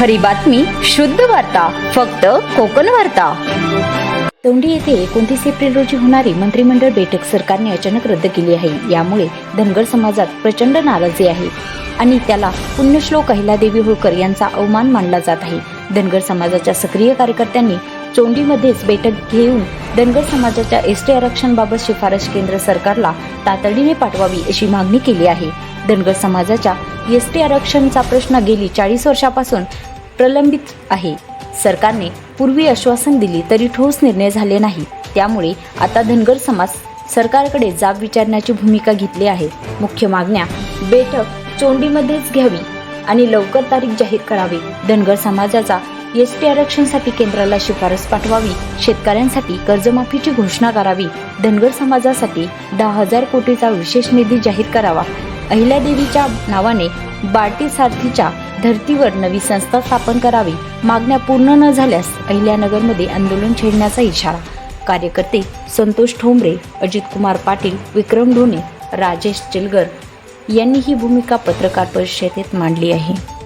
खरी बातमी शुद्ध वार्ता फक्त कोकण वार्ता. तोंडी येथे एकोणतीस एप्रिल रोजी होणारी मंत्रिमंडळ बैठक सरकारने अचानक रद्द केली आहे. यामुळे धनगर समाजात प्रचंड नाराजी आहे आणि त्याला पुण्यश्लोक अहिलादेवी होळकर यांचा अवमान मानला जात आहे. धनगर समाजाच्या सक्रिय कार्यकर्त्यांनी चोंडीमध्येच बैठक घेऊन धनगर समाजाच्या एस टी आरक्षणबाबत शिफारस केंद्र सरकारला तातडीने पाठवावी अशी मागणी केली आहे. धनगर समाजाच्या एस टी आरक्षणचा प्रश्न गेली चाळीस वर्षापासून प्रलंबित आहे. सरकारने पूर्वी आश्वासन दिली तरी ठोस निर्णय झाले नाही. त्यामुळे आता धनगर समाज सरकारकडे जाब विचारण्याची भूमिका घेतली आहे. मुख्य मागण्या बैठक चोंडीमध्येच घ्यावी आणि लवकर तारीख जाहीर करावी. धनगर समाजाचा एस टी आरक्षणसाठी केंद्राला शिफारस पाठवावी. शेतकऱ्यांसाठी कर्जमाफीची घोषणा करावी. धनगर समाजासाठी दहा हजार कोटीचा विशेष निधी जाहीर करावा. अहिल्यादेवीच्या नावाने बाटी सारथीच्या धर्तीवर नवी संस्था स्थापन करावी. मागण्या पूर्ण न झाल्यास अहिल्यानगरमध्ये आंदोलन छेडण्याचा इशारा. कार्यकर्ते संतोष ठोंबरे अजित कुमार पाटील विक्रम ढोणे राजेश चिलगर यांनी ही भूमिका पत्रकार परिषदेत मांडली आहे.